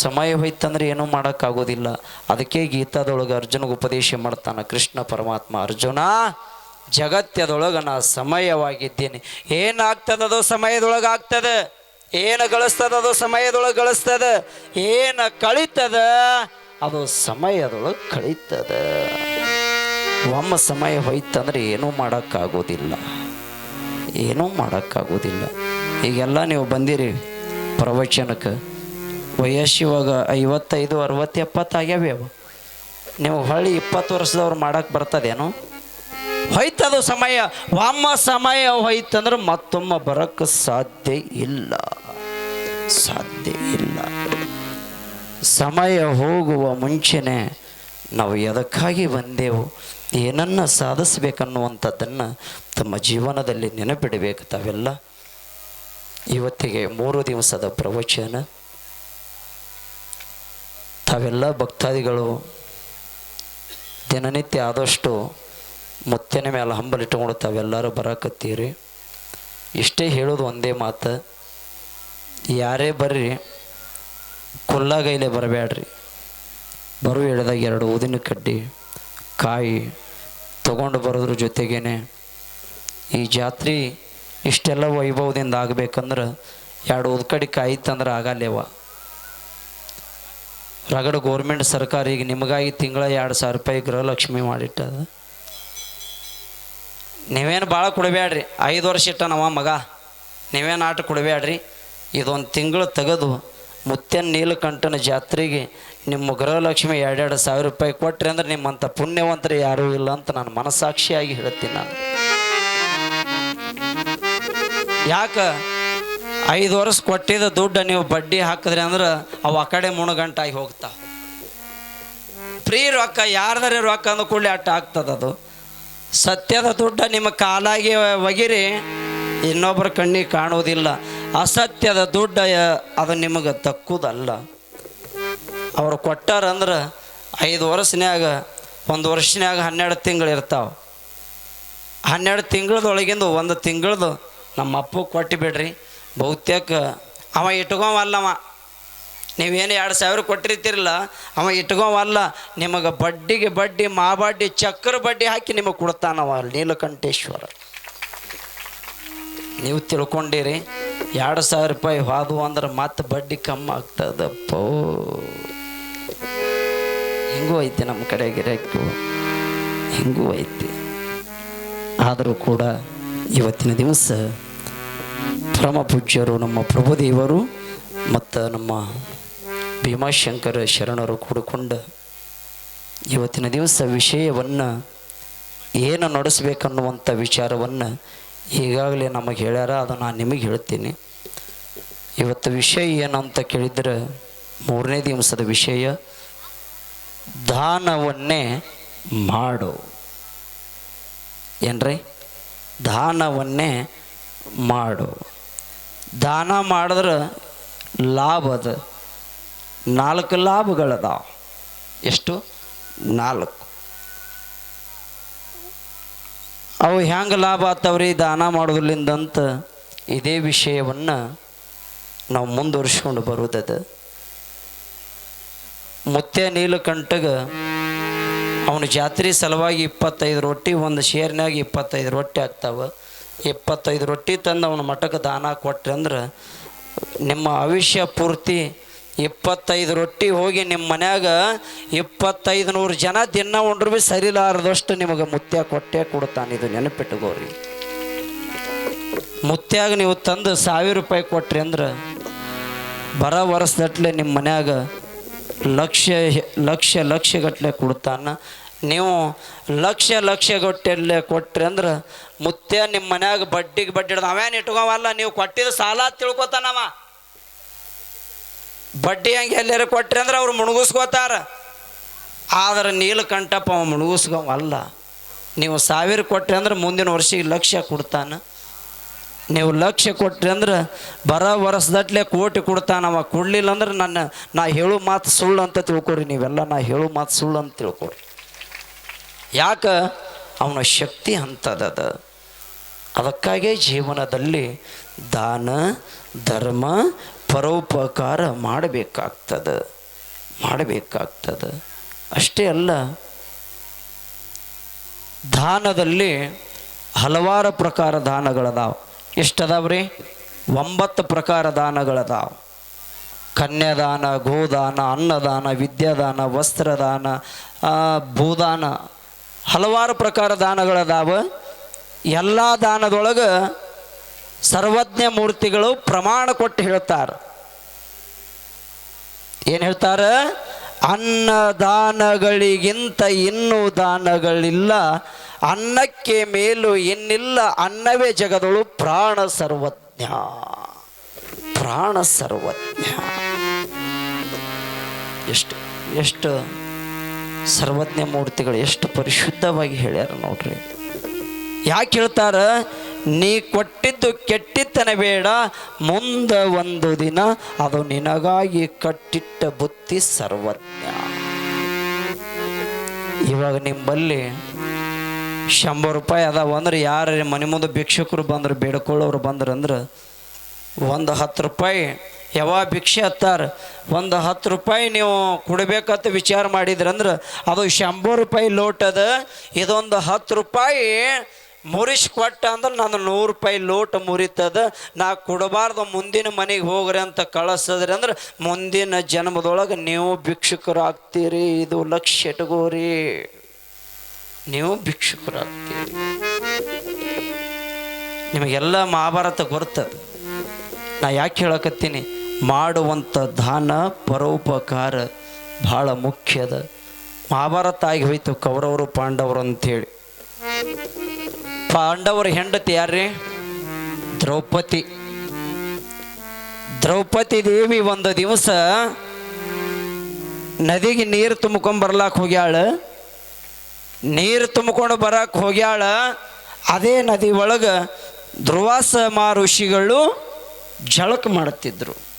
ಸಮಯ ಹೋಯ್ತಂದ್ರೆ ಏನೂ ಮಾಡೋಕ್ಕಾಗೋದಿಲ್ಲ. ಅದಕ್ಕೆ ಗೀತಾದೊಳಗೆ ಅರ್ಜುನಿಗೆ ಉಪದೇಶ ಮಾಡ್ತಾನೆ, ಕೃಷ್ಣ ಪರಮಾತ್ಮ, ಅರ್ಜುನ, ಜಗತ್ತದೊಳಗೆ ನಾ ಸಮಯವಾಗಿದ್ದೇನೆ. ಏನಾಗ್ತದದು ಸಮಯದೊಳಗೆ ಆಗ್ತದೆ. ಏನು ಗಳಿಸ್ತದದು ಸಮಯದೊಳಗೆ ಗಳಿಸ್ತದ. ಏನು ಕಳೀತದ? ಅದು ಸಮಯದೊಳಗೆ ಕಳೀತದ. ಒಮ್ಮ ಸಮಯ ಹೋಯ್ತಂದ್ರೆ ಏನೂ ಮಾಡೋಕ್ಕಾಗೋದಿಲ್ಲ. ಏನೂ ಮಾಡೋಕ್ಕಾಗೋದಿಲ್ಲ. ಈಗೆಲ್ಲ ನೀವು ಬಂದಿರಿ ಪ್ರವಚನಕ್ಕೆ. ವಯಸ್ಸು ಇವಾಗ ಐವತ್ತೈದು, ಅರವತ್ತು, ಎಪ್ಪತ್ತು ಆಗ್ಯಾವೆ ಅವು. ನೀವು ಹೊಳ್ಳಿ ಇಪ್ಪತ್ತು ವರ್ಷದವ್ರು ಮಾಡಕ್ಕೆ ಬರ್ತದೇನು? ಹೋಯ್ತದು ಸಮಯ, ವಾಮ ಸಮಯ ಹೋಯ್ತಂದ್ರೆ ಮತ್ತೊಮ್ಮೆ ಬರೋಕ್ಕೆ ಸಾಧ್ಯ ಇಲ್ಲ. ಸಾಧ್ಯ ಇಲ್ಲ. ಸಮಯ ಹೋಗುವ ಮುಂಚೆನೆ ನಾವು ಎದಕ್ಕಾಗಿ ಬಂದೆವು? ಏನನ್ನು ಸಾಧಿಸ್ಬೇಕನ್ನುವಂಥದ್ದನ್ನು ತಮ್ಮ ಜೀವನದಲ್ಲಿ ನೆನಪಿಡಬೇಕು ತಾವೆಲ್ಲ. ಇವತ್ತಿಗೆ ಮೂರು ದಿವಸದ ಪ್ರವಚನ. ತಾವೆಲ್ಲ ಭಕ್ತಾದಿಗಳು ದಿನನಿತ್ಯ ಆದಷ್ಟು ಮುತ್ತಿನ ಮೇಲೆ ಹಂಬಲಿಟ್ಟುಕೊಂಡು ತಾವೆಲ್ಲರೂ ಬರಕತ್ತೀರಿ. ಇಷ್ಟೇ ಹೇಳೋದು ಒಂದೇ ಮಾತು. ಯಾರೇ ಬರ್ರಿ ಕುಲ್ಲಾಗೈಲೆ ಬರಬೇಡ್ರಿ ಬರು ಹೇಳಿದಾಗ ಎರಡು ಊದಿನ ಕಡ್ಡಿ, ಕಾಯಿ ತಗೊಂಡು ಬರೋದ್ರ ಜೊತೆಗೇನೆ ಈ ಜಾತ್ರೆ ಇಷ್ಟೆಲ್ಲ ವೈಭವದಿಂದ ಆಗಬೇಕಂದ್ರೆ ಎರಡು ಉದ್ಕಡಿ ಕಾಯಿ ತಂದ್ರೆ ಆಗಲ್ಲೇವ. ರಗಡ ಗೌರ್ಮೆಂಟ್ ಸರ್ಕಾರ ಈಗ ನಿಮಗಾಗಿ ತಿಂಗಳ ಎರಡು ಸಾವಿರ ರೂಪಾಯಿ ಗೃಹಲಕ್ಷ್ಮಿ ಮಾಡಿಟ್ಟದ. ನೀವೇನು ಭಾಳ ಕೊಡಬೇಡ್ರಿ ಐದು ವರ್ಷ ಇಟ್ಟ ನವ ಮಗ. ನೀವೇನು ಆಟ ಕೊಡಬೇಡ್ರಿ ಇದೊಂದು ತಿಂಗಳು ತೆಗೆದು ಮುತ್ಯನ ನೀಲಕಂಠನ ಜಾತ್ರೆಗೆ ನಿಮ್ಮ ಗೃಹಲಕ್ಷ್ಮಿ ಎರಡೆರಡು ಸಾವಿರ ರೂಪಾಯಿ ಕೊಟ್ರಿ ಅಂದ್ರೆ ನಿಮ್ಮಂಥ ಪುಣ್ಯವಂತರು ಯಾರೂ ಇಲ್ಲ ಅಂತ ನಾನು ಮನಸ್ಸಾಕ್ಷಿಯಾಗಿ ಹೇಳ್ತೀನಿ ನಾನು. ಯಾಕ? ಐದು ವರ್ಷ ಕೊಟ್ಟಿದ್ದ ದುಡ್ಡು ನೀವು ಬಡ್ಡಿ ಹಾಕಿದ್ರಿ ಅಂದ್ರೆ ಅವು ಆ ಕಡೆ ಮುಣಗಂಟಾಗಿ ಹೋಗ್ತಾವ ಫ್ರೀ ರೊಕ್ಕ, ಯಾರ್ದಾರ ರೊಕ್ಕ ಅಂದ ಕೂಡಲೇ ಅಟ್ಟ ಆಗ್ತದದು ಸತ್ಯದ ದುಡ್ಡ ನಿಮ್ಮ ಕಾಲಾಗಿ ಒಗಿರಿ ಇನ್ನೊಬ್ಬರ ಕಣ್ಣಿಗೆ ಕಾಣುವುದಿಲ್ಲ. ಅಸತ್ಯದ ದುಡ್ಡ ಅದು ನಿಮಗೆ ತಕ್ಕುದಲ್ಲ. ಅವರು ಕೊಟ್ಟಾರಂದ್ರೆ ಐದು ವರ್ಷನ್ಯಾಗ, ಒಂದು ವರ್ಷನ್ಯಾಗ ಹನ್ನೆರಡು ತಿಂಗಳು ಇರ್ತಾವೆ. ಹನ್ನೆರಡು ತಿಂಗಳದೊಳಗಿಂದು ಒಂದು ತಿಂಗಳದು ನಮ್ಮ ಅಪ್ಪ ಕೊಟ್ಟು ಬಿಡ್ರಿ ಬಹುತೇಕ ಅವ ಇಟ್ಕೋವಲ್ಲವ. ನೀವೇನು ಎರಡು ಸಾವಿರ ಕೊಟ್ಟಿರ್ತೀರಲ್ಲ, ಅವ ಇಟ್ಕೋವಲ್ಲ, ನಿಮಗೆ ಬಡ್ಡಿಗೆ ಬಡ್ಡಿ, ಮಾ ಬಡ್ಡಿ, ಚಕ್ರ ಬಡ್ಡಿ ಹಾಕಿ ನಿಮಗೆ ಕೊಡ್ತಾನವ ನೀಲಕಂಠೇಶ್ವರ. ನೀವು ತಿಳ್ಕೊಂಡಿರಿ, ಎರಡು ಸಾವಿರ ರೂಪಾಯಿ ಹೋದು ಅಂದ್ರೆ ಮತ್ತೆ ಬಡ್ಡಿ ಕಮ್ಮಿ ಆಗ್ತದಪ್ಪ. ಹೆಂಗೂ ಐತಿ ನಮ್ಮ ಕಡೆ ಗಿರಾಕು ಹಿಂಗೂ ಐತಿ. ಆದರೂ ಕೂಡ ಇವತ್ತಿನ ದಿವಸ ಪರಮ ಪೂಜ್ಯರು ನಮ್ಮ ಪ್ರಭುದೇವರು ಮತ್ತು ನಮ್ಮ ಭೀಮಾಶಂಕರ ಶರಣರು ಕೂಡಿಕೊಂಡು ಇವತ್ತಿನ ದಿವಸ ವಿಷಯವನ್ನು ಏನು ನಡೆಸಬೇಕನ್ನುವಂಥ ವಿಚಾರವನ್ನು ಈಗಾಗಲೇ ನಮಗೆ ಹೇಳ್ಯಾರ, ಅದು ನಾನು ನಿಮಗೆ ಹೇಳ್ತೀನಿ. ಇವತ್ತು ವಿಷಯ ಏನಂತ ಕೇಳಿದರೆ ಮೂರನೇ ದಿವಸದ ವಿಷಯ, ದಾನವನ್ನೇ ಮಾಡು. ಏನ್ರಿ? ದಾನವನ್ನೇ ಮಾಡು. ದಾನ ಮಾಡಿದ್ರೆ ಲಾಭ ಅದ. ನಾಲ್ಕು ಲಾಭಗಳದಾವ. ಎಷ್ಟು? ನಾಲ್ಕು. ಅವು ಹೆಂಗೆ ಲಾಭ ಆತವ್ರಿ? ದಾನ ಮಾಡೋದ್ರಲಿಂದ ಅಂತ ಇದೇ ವಿಷಯವನ್ನು ನಾವು ಮುಂದುವರಿಸ್ಕೊಂಡು ಬರುವುದದ ಮುತ್ತೆ ನೀಲಕಂಠಗ ಅವನು ಜಾತ್ರೆ ಸಲುವಾಗಿ ಇಪ್ಪತ್ತೈದು ರೊಟ್ಟಿ, ಒಂದು ಶೇರ್ನ್ಯಾಗ ಇಪ್ಪತ್ತೈದು ರೊಟ್ಟಿ ಆಗ್ತಾವ. ಇಪ್ಪತ್ತೈದು ರೊಟ್ಟಿ ತಂದು ಅವನ ಮಠಕ್ಕೆ ದಾನ ಕೊಟ್ಟರೆ ಅಂದ್ರೆ ನಿಮ್ಮ ಆಯುಷ್ಯ ಪೂರ್ತಿ ಇಪ್ಪತ್ತೈದು ರೊಟ್ಟಿ ಹೋಗಿ ನಿಮ್ಮ ಮನ್ಯಾಗ ಇಪ್ಪತ್ತೈದು ನೂರು ಜನ ದಿನ ಉಂಡ್ರು ಭೀ ಸರಿಲಾರದಷ್ಟು ನಿಮಗೆ ಮುತ್ಯ ಕೊಟ್ಟೆ ಕೊಡ್ತಾನೆ ಇದು ನೆನಪಿಟ್ಟುಕೋರಿ ಮುತ್ಯಾಗ ನೀವು ತಂದು ಸಾವಿರ ರೂಪಾಯಿ ಕೊಟ್ರಿ ಅಂದ್ರೆ ಬರ ವರ್ಷದಟ್ಲೆ ನಿಮ್ಮ ಮನ್ಯಾಗ ಲಕ್ಷ ಲಕ್ಷ ಲಕ್ಷಗಟ್ಟಲೆ ಕೊಡ್ತಾನ. ನೀವು ಲಕ್ಷ ಲಕ್ಷ ಗಟ್ಟಲೆ ಕೊಟ್ರಿ ಅಂದ್ರೆ ಮುತ್ತೆ ನಿಮ್ಮ ಮನ್ಯಾಗ ಬಡ್ಡಿಗೆ ಬಡ್ಡಿ ಹಿಡ್ದು ಅವೇನು ಇಟ್ಕೋವಲ್ಲ, ನೀವು ಕೊಟ್ಟಿದ್ದು ಸಾಲ ತಿಳ್ಕೊತಾನವ ಬಡ್ಡಿ ಹಂಗೆ ಎಲ್ಲಾರು ಕೊಟ್ರಿ ಅಂದ್ರೆ ಅವ್ರು ಮುಣಗಿಸ್ಕೋತಾರ. ಆದ್ರೆ ನೀಲಕಂಠಪ್ಪ ಅವ ಮುಣಗಿಸ್ಕೋವಲ್ಲ. ನೀವು ಸಾವಿರ ಕೊಟ್ರಿ ಅಂದ್ರೆ ಮುಂದಿನ ವರ್ಷಕ್ಕೆ ಲಕ್ಷ ಕೊಡ್ತಾನೆ. ನೀವು ಲಕ್ಷ ಕೊಟ್ರಿ ಅಂದ್ರೆ ಬರ ವರ್ಷದಟ್ಲೆ ಕೋಟಿ ಕೊಡ್ತಾನವ ಕೊಡ್ಲಿಲ್ಲ ಅಂದ್ರೆ ನನ್ನ, ನಾ ಹೇಳು ಮಾತು ಸುಳ್ಳು ಅಂತ ತಿಳ್ಕೊರಿ ನೀವೆಲ್ಲ, ನಾ ಹೇಳು ಮಾತು ಸುಳ್ಳು ಅಂತ ತಿಳ್ಕೊರಿ. ಯಾಕೆ? ಅವನ ಶಕ್ತಿ ಅಂಥದ್ದದ ಅದಕ್ಕಾಗೇ ಜೀವನದಲ್ಲಿ ದಾನ, ಧರ್ಮ, ಪರೋಪಕಾರ ಮಾಡಬೇಕಾಗ್ತದೆ. ಮಾಡಬೇಕಾಗ್ತದ. ಅಷ್ಟೇ ಅಲ್ಲ, ದಾನದಲ್ಲಿ ಹಲವಾರು ಪ್ರಕಾರ ದಾನಗಳದಾವ. ರೀ? ಒಂಬತ್ತು ಪ್ರಕಾರ ದಾನಗಳದಾವ. ಕನ್ಯಾದಾನ, ಗೋದಾನ, ಅನ್ನದಾನ, ವಿದ್ಯಾದಾನ, ವಸ್ತ್ರದಾನ ಭೂದಾನ. ಹಲವಾರು ಪ್ರಕಾರ ದಾನಗಳದಾವ ಎಲ್ಲ ದಾನದೊಳಗೆ ಸರ್ವಜ್ಞ ಮೂರ್ತಿಗಳು ಪ್ರಮಾಣ ಕೊಟ್ಟು ಹೇಳ್ತಾರೆ. ಏನು ಹೇಳ್ತಾರ? ಅನ್ನದಾನಗಳಿಗಿಂತ ಇನ್ನೂ ದಾನಗಳಿಲ್ಲ. ಅನ್ನಕ್ಕೆ ಮೇಲೂ ಇನ್ನಿಲ್ಲ. ಅನ್ನವೇ ಜಗದಳು ಪ್ರಾಣ ಸರ್ವಜ್ಞ. ಪ್ರಾಣ ಸರ್ವಜ್ಞ. ಎಷ್ಟು ಎಷ್ಟು ಸರ್ವಜ್ಞ ಮೂರ್ತಿಗಳು ಎಷ್ಟು ಪರಿಶುದ್ಧವಾಗಿ ಹೇಳ್ಯಾರ ನೋಡ್ರಿ. ಯಾಕೆ ಹೇಳ್ತಾರ? ನೀ ಕೊಟ್ಟಿದ್ದು ಕೆಟ್ಟಿತ್ತನ ಬೇಡ, ಮುಂದೆ ಒಂದು ದಿನ ಅದು ನಿನಗಾಗಿ ಕಟ್ಟಿಟ್ಟ ಬುತ್ತಿ ಸರ್ವಜ್ಞ. ಇವಾಗ ನಿಂಬಲ್ಲಿ ಶಂಬರ್ ರೂಪಾಯಿ ಅದಾವ ಅಂದ್ರೆ ಯಾರ ಮನೆ ಮುಂದೆ ಭಿಕ್ಷಕರು ಬಂದ್ರೆ ಬೇಡ್ಕೊಳ್ಳೋರು ಬಂದ್ರಂದ್ರೆ ಒಂದು ಹತ್ತು ರೂಪಾಯಿ ಯಾವ ಭಿಕ್ಷೆ ಹತ್ತಾರ. ಒಂದು ಹತ್ತು ರೂಪಾಯಿ ನೀವು ಕೊಡಬೇಕಂತ ವಿಚಾರ ಮಾಡಿದ್ರಂದ್ರೆ ಅದು ಶಂಬರ್ ರೂಪಾಯಿ ಲೋಟ್ ಅದ. ಇದೊಂದು ಹತ್ತು ರೂಪಾಯಿ ಮುರಿಸ್ ಕೊಟ್ಟ ಅಂದ್ರೆ ನಾನು ನೂರು ರೂಪಾಯಿ ಲೋಟ್ ಮುರಿತದ. ನಾ ಕೊಡಬಾರ್ದು, ಮುಂದಿನ ಮನೆಗೆ ಹೋಗ್ರಿ ಅಂತ ಕಳಿಸಿದ್ರಿ ಅಂದ್ರೆ ಮುಂದಿನ ಜನ್ಮದೊಳಗೆ ನೀವು ಭಿಕ್ಷುಕರು ಆಗ್ತೀರಿ ಇದು ಲಕ್ಷ ಇಟ್ಕೋರಿ ನೀವು ಭಿಕ್ಷುಕರಾಗ್ತೀರಿ. ನಿಮಗೆಲ್ಲ ಮಹಾಭಾರತ ಗೊತ್ತದ ನಾ ಯಾಕೆ ಹೇಳಕತ್ತೀನಿ? ಮಾಡುವಂಥ ದಾನ ಪರೋಪಕಾರ ಭಾಳ ಮುಖ್ಯದ. ಮಹಾಭಾರತ ಆಗಿ ಹೋಯ್ತು ಕೌರವರು ಪಾಂಡವರು ಅಂಥೇಳಿ ಪಾಂಡವರ ಹೆಂಡತಿ ಯಾರ್ರಿ? ದ್ರೌಪದಿ. ದ್ರೌಪದಿ ದೇವಿ ಒಂದು ದಿವಸ ನದಿಗೆ ನೀರು ತುಂಬಿಕೊಂಡು ಬರ್ಲಾಕ್ ಹೋಗ್ಯಾಳ. ನೀರು ತುಂಬಿಕೊಂಡು ಬರಕ್ಕೆ ಹೋಗ್ಯಾಳ. ಅದೇ ನದಿ ಒಳಗೆ ಧ್ರುವಾಸ ಋಷಿಗಳು ಜಳಕ ಮಾಡುತ್ತಿದ್ದರು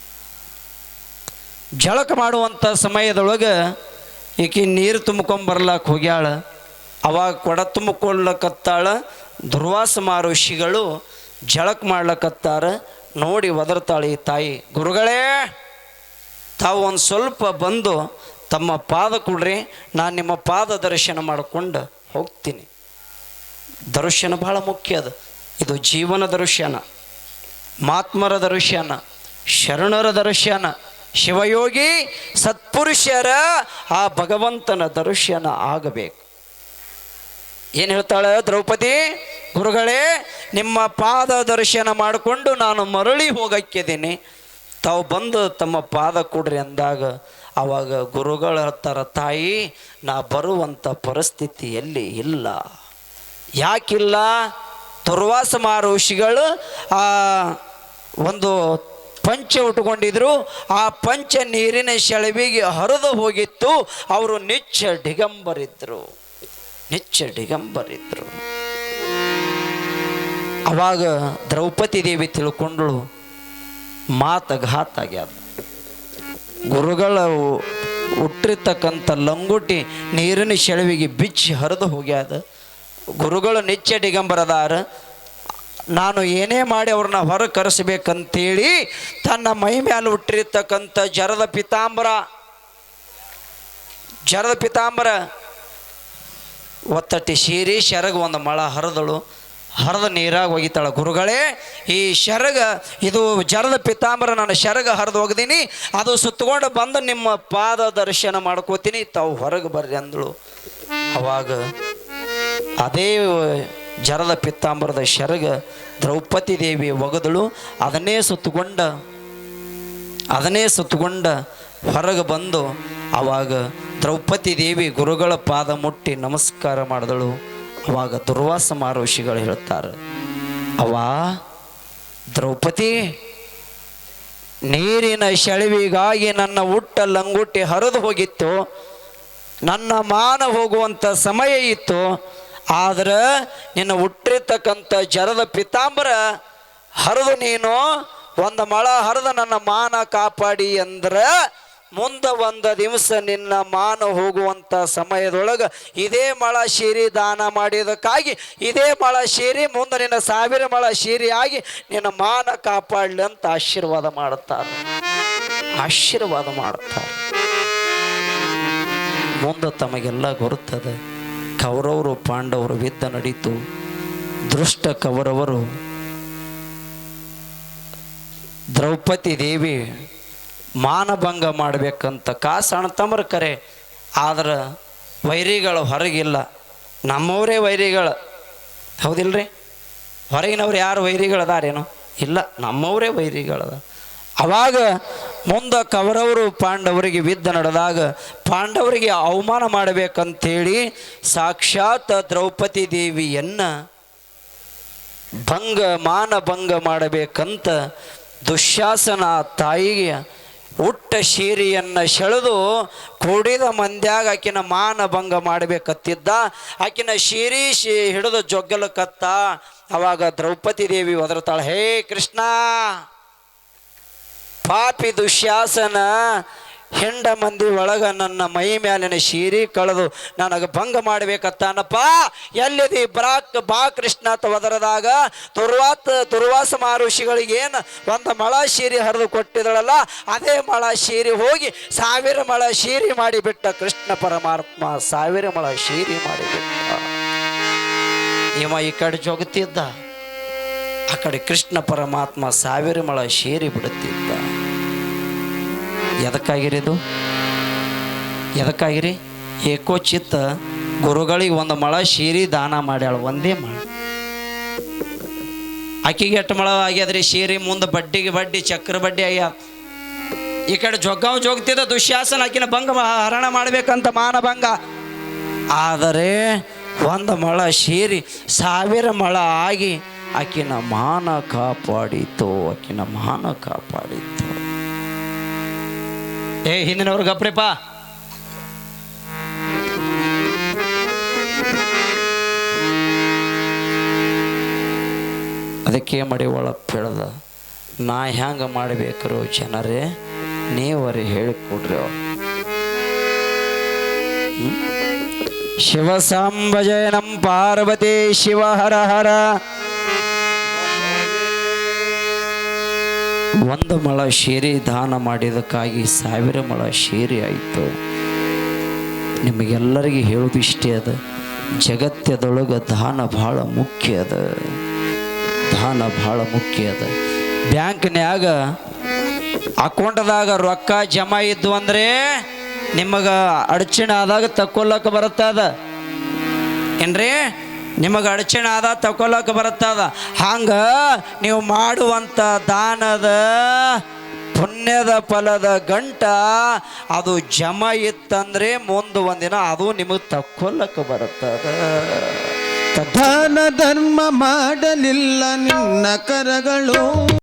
ಜಳಕ ಮಾಡುವಂಥ ಸಮಯದೊಳಗೆ ಈಕೆ ನೀರು ತುಂಬ್ಕೊಂಡ್ ಬರ್ಲಾಕ್ ಹೋಗ್ಯಾಳ. ಅವಾಗ ಕೊಡ ತುಂಬಿಕೊಳ್ಳಕತ್ತಾಳ ದುರ್ವಾಸ ಋಷಿಗಳು ಜಳಕ ಮಾಡ್ಲಕತ್ತಾರ. ನೋಡಿ ಒದರ್ತಾಳೆ ಈ ತಾಯಿ, ಗುರುಗಳೇ, ತಾವು ಒಂದು ಸ್ವಲ್ಪ ಬಂದು ತಮ್ಮ ಪಾದ ಕೊಡ್ರಿ, ನಾನು ನಿಮ್ಮ ಪಾದ ದರ್ಶನ ಮಾಡಿಕೊಂಡು ಹೋಗ್ತೀನಿ. ದರ್ಶನ ಭಾಳ ಮುಖ್ಯ ಅದು. ಇದು ಜೀವನ ದರ್ಶನ, ಮಾತ್ಮರ ದರ್ಶನ, ಶರಣರ ದರ್ಶನ ಶಿವಯೋಗಿ ಸತ್ಪುರುಷರ ಆ ಭಗವಂತನ ದರ್ಶನ ಆಗಬೇಕು. ಏನು ಹೇಳ್ತಾಳೆ ದ್ರೌಪದಿ? ಗುರುಗಳೇ, ನಿಮ್ಮ ಪಾದ ದರ್ಶನ ಮಾಡಿಕೊಂಡು ನಾನು ಮರಳಿ ಹೋಗಕ್ಕಿದ್ದೀನಿ. ತಾವು ಬಂದು ತಮ್ಮ ಪಾದ ಕೊಡ್ರಿ ಅಂದಾಗ ಅವಾಗ ಗುರುಗಳ ಹತ್ತರ ತಾಯಿ, ನಾ ಬರುವಂಥ ಪರಿಸ್ಥಿತಿಯಲ್ಲಿ ಇಲ್ಲ. ಯಾಕಿಲ್ಲ? ದುರ್ವಾಸ ಋಷಿಗಳು ಆ ಒಂದು ಪಂಚ ಉಟ್ಕೊಂಡಿದ್ರು. ಆ ಪಂಚ ನೀರಿನ ಸೆಳವಿಗೆ ಹರಿದು ಹೋಗಿತ್ತು. ಅವರು ನಿಚ್ಚ ಡಿಗಂಬರಿದ್ರು ನಿಚ್ಚ ಡಿಗಂಬರಿದ್ರು ಅವಾಗ ದ್ರೌಪದಿ ದೇವಿ ತಿಳ್ಕೊಂಡಳು ಮಾತ ಘಾತ ಆಗ್ಯಾದ ಗುರುಗಳ ಹುಟ್ಟಿರ್ತಕ್ಕಂಥ ಲಂಗುಟಿ ನೀರಿನ ಸೆಳವಿಗೆ ಬಿಚ್ಚಿ ಹರಿದು ಹೋಗ್ಯಾದ. ಗುರುಗಳು ನಿಚ್ಚ ಡಿಗಂಬರದಾರ ನಾನು ಏನೇ ಮಾಡಿ ಅವ್ರನ್ನ ಹೊರ ಕರೆಸಬೇಕಂತೇಳಿ ತನ್ನ ಮೈ ಮೇಲೆ ಹುಟ್ಟಿರ್ತಕ್ಕಂಥ ಜರದ ಪಿತಾಂಬರ ಜರದ ಪಿತಾಂಬರ, ಒತ್ತಟ್ಟಿ ಸೀರಿ ಶರಗ ಒಂದು ಮಳ ಹರಿದಳು, ಹರಿದ ನೀರಾಗ ಒಗಿತಾಳೆ ಗುರುಗಳೇ, ಈ ಶರಗ, ಇದು ಜರದ ಪಿತಾಂಬರ, ನಾನು ಶರಗ ಹರಿದು ಒಗ್ದೀನಿ ಅದು ಸುತ್ತಕೊಂಡು ಬಂದು ನಿಮ್ಮ ಪಾದ ದರ್ಶನ ಮಾಡ್ಕೋತೀನಿ, ತಾವು ಹೊರಗೆ ಬರ್ರಿ ಅಂದಳು. ಅವಾಗ ಅದೇ ಜರದ ಪಿತ್ತಾಂಬರದ ಶರಗ ದ್ರೌಪದಿ ದೇವಿ ಒಗದಳು, ಅದನ್ನೇ ಸುತ್ತುಕೊಂಡ ಅದನ್ನೇ ಸುತ್ತುಕೊಂಡ ಹೊರಗೆ ಬಂದು ಅವಾಗ ದ್ರೌಪದಿ ದೇವಿ ಗುರುಗಳ ಪಾದ ಮುಟ್ಟಿ ನಮಸ್ಕಾರ ಮಾಡಿದಳು. ಅವಾಗ ದುರ್ವಾಸ ಮಹರ್ಷಿಗಳು ಹೇಳ್ತಾರೆ ಅವಾ ದ್ರೌಪದಿ, ನೀರಿನ ಸೆಳವಿಗಾಗಿ ನನ್ನ ಹುಟ್ಟ ಲಂಗುಟ್ಟಿ ಹರಿದು ಹೋಗಿತ್ತು. ನನ್ನ ಮಾನ ಹೋಗುವಂಥ ಸಮಯ ಇತ್ತು. ಆದ್ರೆ ನಿನ್ನ ಹುಟ್ಟಿರ್ತಕ್ಕಂಥ ಜರದ ಪಿತಾಂಬರ, ಹರಿದು ನೀನು, ಒಂದು ಮಳ ಹರಿದು ನನ್ನ ಮಾನ ಕಾಪಾಡಿ ಅಂದ್ರೆ ಮುಂದ ಒಂದು ದಿವಸ ನಿನ್ನ ಮಾನ ಹೋಗುವಂತ ಸಮಯದೊಳಗ ಇದೇ ಮಳ ಶೀರಿ ದಾನ ಮಾಡಿದಕ್ಕಾಗಿ, ಇದೇ ಮಳ ಶೀರಿ ಮುಂದೆ ನಿನ್ನ ಸಾವಿರ ಮಳ ಶೀರಿ ಆಗಿ ನಿನ್ನ ಮಾನ ಕಾಪಾಡಲಿ ಅಂತ ಆಶೀರ್ವಾದ ಮಾಡುತ್ತಾರೆ ಆಶೀರ್ವಾದ ಮಾಡುತ್ತಾರೆ ಮುಂದೆ ತಮಗೆಲ್ಲ ಗೊರುತ್ತದೆ ಕೌರವರು ಪಾಂಡವರು ಯುದ್ಧ ನಡೀತು. ದೃಷ್ಟ ಕೌರವರು ದ್ರೌಪದಿ ದೇವಿ ಮಾನಭಂಗ ಮಾಡಬೇಕಂತ ಕಾಸು ಅಣ್ತಂಬ್ರ ಕರೆ. ಆದ್ರೆ ವೈರಿಗಳು ಹೊರಗಿಲ್ಲ. ನಮ್ಮವರೇ ವೈರಿಗಳು. ಹೌದಿಲ್ರಿ? ಹೊರಗಿನವ್ರು ಯಾರು ವೈರಿಗಳದಾರೇನು? ಇಲ್ಲ, ನಮ್ಮವರೇ ವೈರಿಗಳದ ಅವಾಗ ಮುಂದೆ ಕವರವರು ಪಾಂಡವರಿಗೆ ವಿದ್ದ ನಡೆದಾಗ ಪಾಂಡವರಿಗೆ ಅವಮಾನ ಮಾಡಬೇಕಂತೇಳಿ ಸಾಕ್ಷಾತ್ ದ್ರೌಪದಿ ದೇವಿಯನ್ನು ಭಂಗ, ಮಾನ ಭಂಗ ಮಾಡಬೇಕಂತ ದುಶ್ಯಾಸನ ತಾಯಿಗೆ ಉಟ್ಟ ಶೀರಿಯನ್ನ ಸೆಳೆದು ಕೂಡಿದ ಮಂದ್ಯಾಗ ಆಕಿನ ಮಾನ ಭಂಗ ಮಾಡಬೇಕತ್ತಿದ್ದ. ಆಕಿನ ಶೀರಿ ಶಿ ಹಿಡಿದು ಜೊಗ್ಗಲಕತ್ತ ಅವಾಗ ದ್ರೌಪದಿ ದೇವಿ ಒದರ್ತಾಳೆ, ಹೇ ಕೃಷ್ಣ ಪಾಪಿ ದುಶ್ಯಾಸನ ಹೆಂಡ ಮಂದಿ ಒಳಗ ನನ್ನ ಮೈ ಮ್ಯಾಲಿನ ಶೀರಿ ಕಳೆದು ನನಗೆ ಭಂಗ ಮಾಡಬೇಕತ್ತಾನಪ್ಪ. ಎಲ್ಲಿದೆ ಬ್ರಾಕ್ ಬಾ ಕೃಷ್ಣ ಒದರದಾಗ ತುರ್ವಾತ್, ತುರ್ವಾಸ ಮಹರ್ಷಿಗಳಿಗೇನು ಒಂದು ಮಳ ಶೀರಿ ಹರಿದು ಕೊಟ್ಟಿದಳಲ್ಲ, ಅದೇ ಮಳ ಶೀರಿ ಹೋಗಿ ಸಾವಿರ ಮಳ ಶೀರಿ ಮಾಡಿಬಿಟ್ಟ ಕೃಷ್ಣ ಪರಮಾತ್ಮ ಸಾವಿರ ಮಳ ಶೀರಿ ಮಾಡಿಬಿಟ್ಟ. ಇವ ಈ ಕಡೆ ಜೋಗುತ್ತಿದ್ದ, ಆ ಕಡೆ ಕೃಷ್ಣ ಪರಮಾತ್ಮ ಸಾವಿರ ಮಳ ಶೀರಿ ಬಿಡುತ್ತಿದ್ದ. ಎದಕ್ಕಾಗಿರಿ ಇದು ಎದಕ್ಕಾಗಿರಿ? ಏಕೋಚಿತ್ತ ಗುರುಗಳಿಗೆ ಒಂದು ಮಳ ಶೀರಿ ದಾನ ಮಾಡ್ಯಾಳ, ಒಂದೇ ಮಳ. ಆಕಿಗೆ ಎಷ್ಟು ಮಳ ಆಗ್ಯದ್ರಿ? ಶೀರಿ, ಮುಂದೆ ಬಡ್ಡಿಗೆ ಬಡ್ಡಿ, ಚಕ್ರ ಬಡ್ಡಿ ಆಗ್ಯ ಈ ಕಡೆ ಜೊಗ್ಗಾವ್ ಜೋಗ್ತಿದ್ದ ದುಶ್ಯಾಸನ ಆಕಿನ ಭಂಗ ಹರಣ ಮಾಡ್ಬೇಕಂತ ಮಾನಭಂಗ. ಆದರೆ ಒಂದು ಮಳ ಶೀರಿ, ಸಾವಿರ ಮಳ ಆಗಿ ಆಕಿನ ಮಾನ ಕಾಪಾಡಿತು ಆಕಿನ ಮಾನ ಕಾಪಾಡಿತು ಏ, ಹಿಂದಿನವ್ರು ಗಪ್ರಿಪ್ಪ ಅದಕ್ಕೆ ಮಡಿ ಒಳ ಬೆಳೆದ, ನಾ ಹ್ಯಾಂಗ ಮಾಡಬೇಕರು ಜನರೇ, ನೀವರಿ ಹೇಳಿಕೊಡ್ರಿ ಅವ್ರು. ಶಿವ ಸಾಂಬಜಯನಂ ಪಾರ್ವತಿ ಶಿವ ಹರ ಹರ. ಒಂದು ಮಳ ಶೇರಿ ದಾನ ಮಾಡಿದಕ್ಕಾಗಿ ಸಾವಿರ ಮಳ ಶೇರಿ ಆಯಿತು. ನಿಮಗೆಲ್ಲರಿಗೆ ಹೇಳೋದು ಇಷ್ಟೇ ಅದ, ಜಗತ್ತದೊಳಗೆ ದಾನ ಭಾಳ ಮುಖ್ಯ ಅದ. ದಾನ ಭಾಳ ಮುಖ್ಯ ಅದ. ಬ್ಯಾಂಕ್ನ್ಯಾಗ ಅಕೌಂಟ್ದಾಗ ರೊಕ್ಕ ಜಮಾ ಇದ್ದು ಅಂದ್ರೆ ನಿಮಗೆ ಅಡಚಣೆ ಆದಾಗ ತಕ್ಕೊಲ್ಲಕ್ಕೆ ಬರುತ್ತದ ಏನ್ರಿ? ನಿಮಗೆ ಅಡಚಣೆ ಆದ ತಗೊಳಕ್ಕೆ ಬರುತ್ತದ. ಹಂಗೆ ನೀವು ಮಾಡುವಂಥ ದಾನದ ಪುಣ್ಯದ ಫಲದ ಗಂಟ ಅದು ಜಮ ಇತ್ತಂದ್ರೆ ಮುಂದೆ ಒಂದಿನ ಅದು ನಿಮಗೆ ತಕ್ಕೊಲ್ಲಕ್ಕೆ ಬರುತ್ತದ. ದಾನ ಧರ್ಮ ಮಾಡಲಿಲ್ಲ ನಿನ್ನ ಕರಗಳು.